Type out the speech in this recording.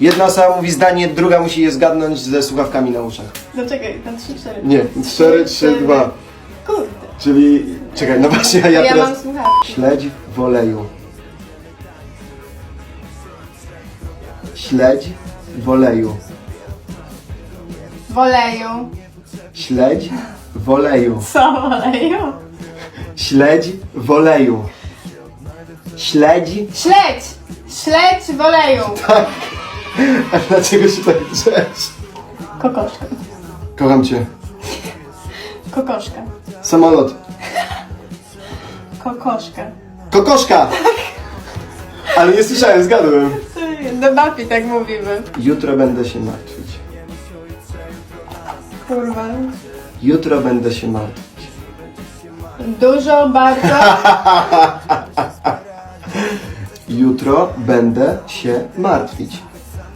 Jedna osoba mówi zdanie, druga musi je zgadnąć ze słuchawkami na uszach. No czekaj, na 3, 4. Nie, 4, 3, 2. Kurde. Czyli, czekaj, no właśnie, ja, Ja, ja mam teraz... słuchawki. Śledź w oleju. Śledź w oleju. W oleju. Śledź w oleju. Co w oleju? Śledź w oleju. Śledź. Śledź! Śledź w oleju. A dlaczego się tak drzesz? Kokoszka. Kocham cię. Kokoszka. Samolot. Kokoszka. Kokoszka! Ale nie słyszałem, zgadłem. Do Bafi tak mówimy. Jutro będę się martwić. Kurwa. Jutro będę się martwić. Dużo, bardzo. Jutro będę się martwić.